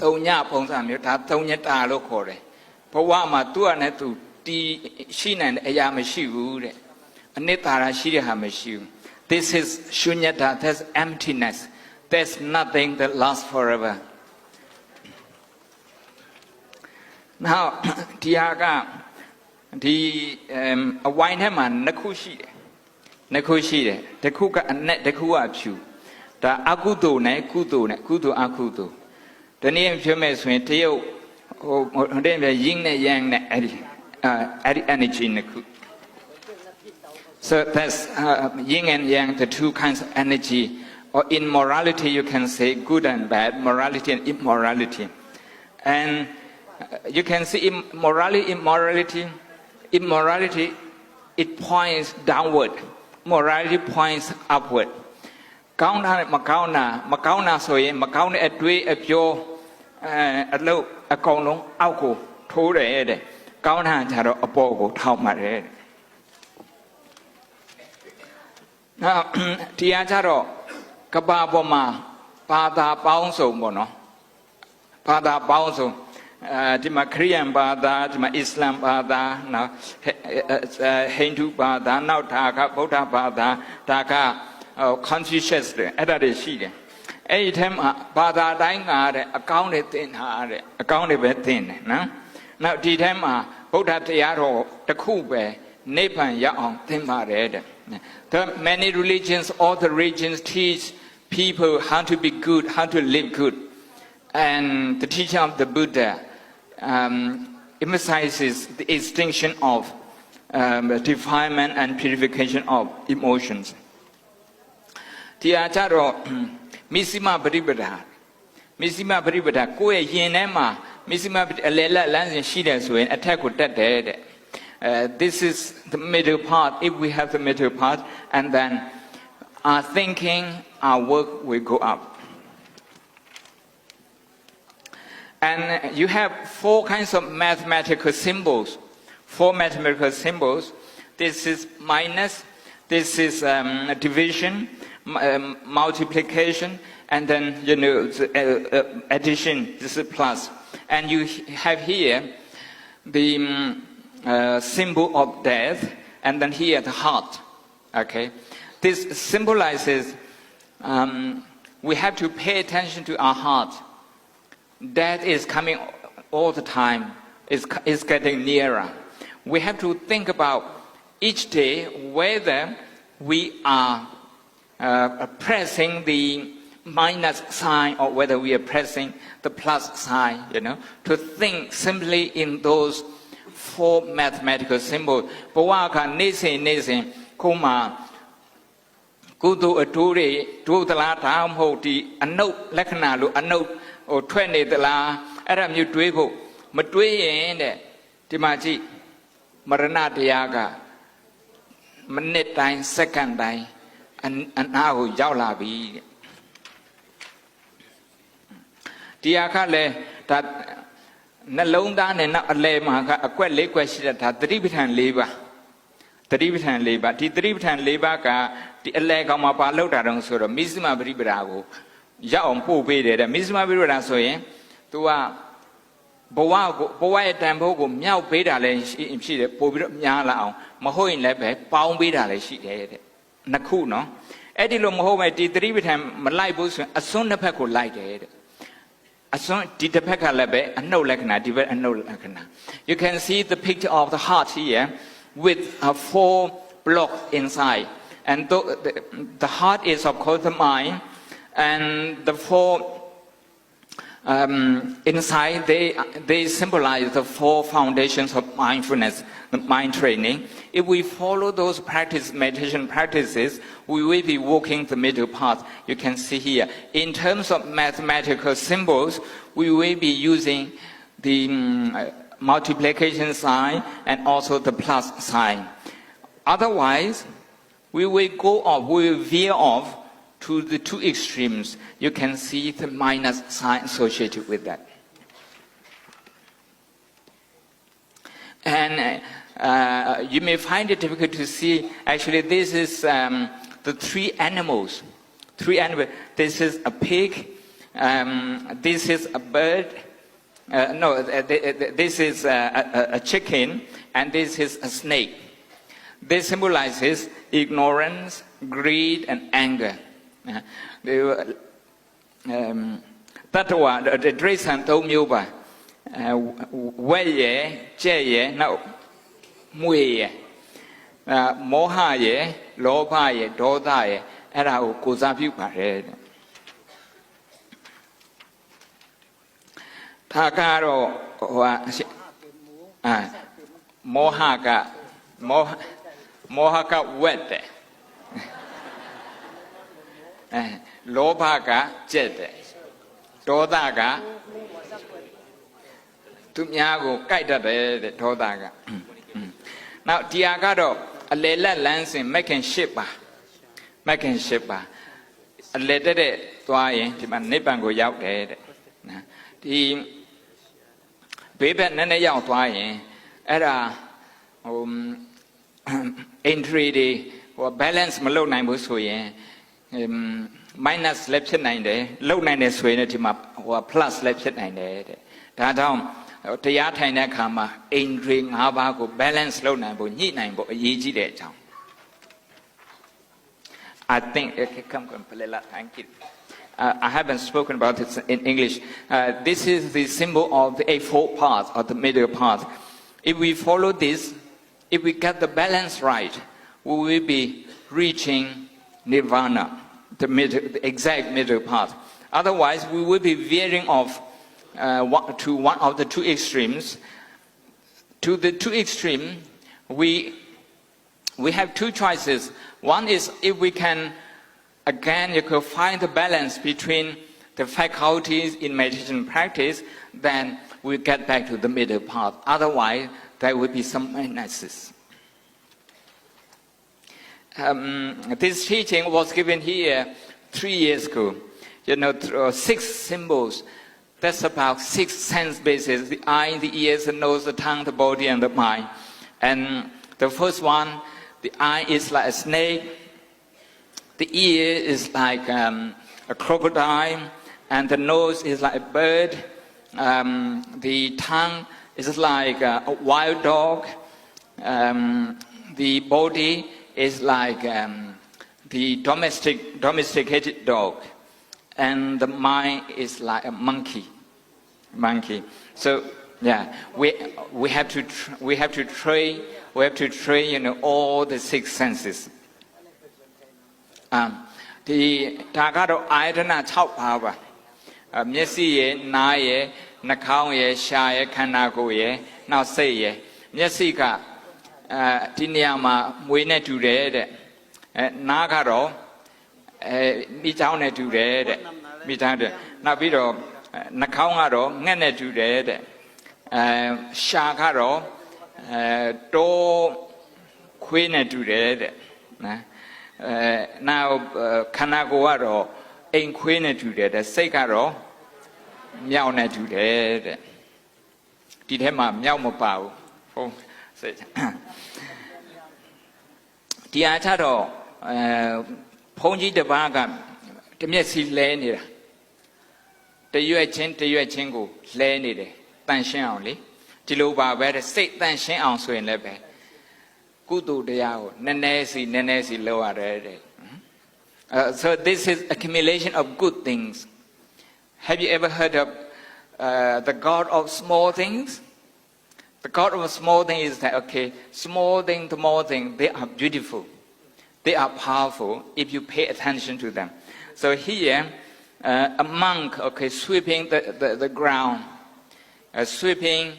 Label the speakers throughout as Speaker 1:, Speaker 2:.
Speaker 1: သုံးညပုံစံမျိုးဒါသုံးညတာလို့ခေါ်တယ်ဘဝမှာသူ့အနေနဲ့သူတီးရှိနိုင်တဲ့အရာမရှိဘူးတဲ့အနှစ်သာရရှိတဲ့ဟာမရှိဘူး this is shunyata that's emptiness there's nothing that lasts forever now ဒီဟာကဒီအမ်အဝိုင်းထဲမှာနှစ်ခုရှိတယ်နှစ်ခုရှိတယ်တစ်ခုကအနက်တစ်ခုကဖြူဒါအကုသိုလ်နဲ့ကုသိုလ်နဲ့ကုသိုလ်အကုသိုလ် ဒီနေ့ပြောမယ်ဆိုရင်တရုတ်ဟိုဟိုတဲ့ပြရင်းနဲ့ရန်နဲ့အဲ့ဒီအာအဲ့ဒီ energy နှစ်ခု So that's uh, yin and yang, the two kinds of energy. Or in morality, you can say good and bad, morality and immorality. And uh, you can see immorality, immorality, immorality, it points downward. Morality points upward. ကောင်းတာနဲ့မကောင်းတာမကောင်းတာဆိုရင်မကောင်းတဲ့အတွေးအပြော အဲအလုပ်အကုန်လုံးအောက်ကိုထိုးတယ်တဲ့ကောင်းတာကြတော့အပေါ်ကိုထောက်မှတ်တယ်တဲ့နောက်တရားကြတော့ကဘာပေါ်မှာဘာသာပေါင်းစုံပေါ့နော်ဘာသာပေါင်းစုံအဲဒီမှာခရိယန်ဘာသာဒီမှာအစ္စလာမ်ဘာသာနော်ဟဲဟိန္ဒူဘာသာနောက်ဒါကဗုဒ္ဓဘာသာဒါကဟို Confucius တွေအဲ့ဒါတွေရှိတယ် အဲ့ဒီထဲမှာဘာသာတိုင်းကတဲ့အကောင်းတွေသင်တာတဲ့အကောင်းတွေပဲသင်တယ်နော်နောက်ဒီထဲမှာဗုဒ္ဓတရားတော်တစ်ခုပဲနိဗ္ဗာန်ရောက်အောင်သင်ပါတယ်တဲ့ The many religions all the religions teach people how to be good how to live good and the teaching of the Buddha um, emphasizes the extinction of um, defilement and purification of emotions တရားကြတော့ မိစိမပရိပဒါမိစိမပရိပဒါကိုယ့်ရဲ့ယင်ထဲမှာမိစိမပရိအလယ်လက်လမ်းစဉ်ရှိတယ်ဆိုရင်အထက်ကိုတက်တယ်တဲ့ Uh, this is the middle part if we have the middle part and then our thinking our work will go up and you have four kinds of mathematical symbols four mathematical symbols this is minus this is um, division m- um, multiplication and then you know the, uh, uh, addition this is plus. And you have here the um, uh, symbol of death and then here the heart okay? This symbolizes um, we have to pay attention to our heart. Death is coming all the time it's, it's getting nearer. We have to think about each day whether we are uh, pressing the minus sign or whether we are pressing the plus sign, you know, to think simply in those four mathematical symbols. ဘဝကနေ့စဉ်နေ့စဉ်ခုမှကုသိုလ်အတိုးတွေဒုသလားဒါမှမဟုတ်ဒီအနုလက္ခဏာလို့အနုဟိုထွက်နေသလားအဲ့ဒါမျိုးတွေးဖို့မတွေးရင်တဲ့ဒီမှာကြည့်မရဏတရားကမိနစ်တိုင်းစက္ကန့်တိုင်း အအနာကိုရောက်လာပြီတဲ့တရားခလည်းဒါနှလုံးသားနဲ့နောက်အလဲမှာကအကွက်လေးကွက်ရှိတဲ့ဒါသတိပဋ္ဌာန်၄ပါးသတိပဋ္ဌာန်၄ပါးဒီသတိပဋ္ဌာန်၄ပါးကဒီအလဲကောင်မှာပါလောက်တာတော့ဆိုတော့မိစမပရိပဒါကိုရောက်အောင်ပို့ပေးတယ်တဲ့မိစမပရိပဒါဆိုရင် तू ကဘဝကိုဘဝရဲ့တန်ဖိုးကိုမြောက်ပေးတာလည်းရှိရှိတယ်ပို့ပြီးတော့များလာအောင်မဟုတ်ရင်လည်းပဲပေါင်းပေးတာလည်းရှိတယ်တဲ့ နှစ်ခုနော်အဲ့ဒီလိုမဟုတ်ပဲဒီသတိပဋ္ဌာန်မလိုက်ဘူးဆိုရင်အစွန်းတစ်ဖက်ကိုလိုက်တယ်တဲ့ အစွန်းဒီတစ်ဖက်ကလည်းပဲအနှုတ်လက္ခဏာဒီဘက်အနှုတ်လက္ခဏာ you can see the picture of the heart here with a four block inside and the, the, the heart is of course the mind and the four um, inside they they symbolize the four foundations of mindfulness the mind training. If we follow those practice meditation practices we will be walking the middle path. You can see here. In terms of mathematical symbols we will be using the uh, multiplication sign and also the plus sign. Otherwise we will go off we will veer off to the two extremes, you can see the minus sign associated with that. And uh, you may find it difficult to see, actually, this is um, the three animals. Three animals. This is a pig, Um, this is a bird. Uh, no, uh, th- th- this is uh, a, a- a chicken, and this is a snake. This symbolizes ignorance, greed, and anger. Uh, the, um, တတ္တဝါဒိဋ္ဌံ၃မျိုးပါအဲဝက်ရယ်ကြက်ရယ်နောက်မွေရယ်အဲမောဟရယ်လောဘရယ်ဒေါသရယ်အဲ့ဒါကိုကိုယ်စားပြုပါတယ်တဲ့ဒါကတော့ဟိုဟာအာမောဟကမောဟမောဟကဝက်တယ် အဲလောဘကကြက်တယ်ဒေါသကသူများကိုကြိုက်တတ်တယ်တဲ့ဒေါသကနောက်ဒီဟာကတော့အလေလက်လန်းစဉ်မက်ခင်ရှစ်ပါမက်ခင်ရှစ်ပါအလေတက်တဲ့သွားရင်ဒီမှာနိဗ္ဗာန်ကိုရောက်တယ်တဲ့နော်ဒီဘေးဘက်နည်းနည်းရောက်သွားရင်အဲ့ဒါဟို entry တွေဟို balance မလုပ်နိုင်ဘူးဆိုရင် minus လည်းဖြစ်နိုင်တယ်လုံနိုင်တယ်ဆိုရင်လည်းဒီမှာဟို plus လည်းဖြစ်နိုင်တယ်တဲ့ဒါကြောင့်တရားထိုင်တဲ့အခါမှာ entry ၅ပါးကို balance လုပ်နိုင်ဖို့ညှိနိုင်ဖို့အရေးကြီးတဲ့အကြောင်း I think okay, come come Palela, thank you. Uh, I haven't spoken about this in English. Uh, this is the symbol of the eightfold path or the middle path. If we follow this, if we get the balance right, we will be reaching nirvana, the, middle, the exact middle path. Otherwise, we will be veering off uh, to one of the two extremes. To the two extreme, we we have two choices. One is if we can, again, you could find the balance between the faculties in meditation practice, then we get back to the middle path. Otherwise, there will be some minuses. Um, this teaching was given here three years ago. You know, uh, six symbols. That's about six sense bases the eye, the ears, the nose, the tongue, the body, and the mind. And the first one, the eye is like a snake, the ear is like um, a crocodile, and the nose is like a bird, um, the tongue is like a, a wild dog, um, the body is like um, the domestic, domesticated dog, and the mind is like a monkey. Monkey. So yeah, we we have to tr- we have to train we have to train you know all the six senses. Um, ဒီဒါကတော့အာယတနာ6ပါးပါအမျက်စိရယ်နားရယ်နှာခေါင်းရယ်ရှားရယ်ခန္ဓာကိုယ်ရယ်နောက်စိတ်ရယ်မျက်စိက အဲဒီနေရာမှာမွေးနဲ့တူတယ်တဲ့အဲနားကတော့အဲမိချောင်းနဲ့တူတယ်တဲ့မိချောင်းတဲ့နောက်ပြီးတော့အဲနှာခေါင်းကတော့ငှက်နဲ့တူတယ်တဲ့အဲရှားကတော့အဲတိုးခွေးနဲ့တူတယ်တဲ့နော်အဲနောက်ခန္ဓာကိုယ်ကတော့အိမ်ခွေးနဲ့တူတယ်တဲ့စိတ်ကတော့မြောက်နဲ့တူတယ်တဲ့ဒီထဲမှာမြောက်မပါဘူးဟုတ် စိတ်ဒီအားချတော့အဲဘုန်းကြီးတစ်ပါးကတမျက်စီလဲနေတာတရွက်ချင်းတရွက်ချင်းကိုလဲနေတယ်တန်ရှင်းအောင်လေဒီလိုပါပဲတဲ့စိတ်တန်ရှင်းအောင်ဆိုရင်လည်းပဲ ကုသိုလ်တရားကိုနည်းနည်းစီနည်းနည်းစီလုပ်ရတယ်တဲ့ Uh, so this is accumulation of good things. Have you ever heard of uh, the God of small things? The God of small things is that okay, small thing, small thing, they are beautiful, they are powerful if you pay attention to them. So here, uh, a monk, okay, sweeping the, the, the ground, uh, sweeping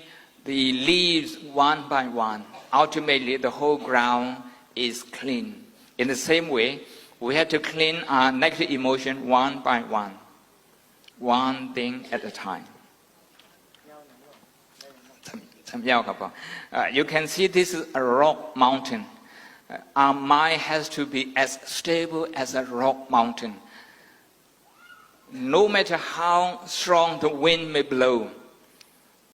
Speaker 1: the leaves one by one. Ultimately, the whole ground is clean. In the same way, we have to clean our negative emotion one by one, one thing at a time. Uh, you can see this is a rock mountain. Uh, our mind has to be as stable as a rock mountain. No matter how strong the wind may blow,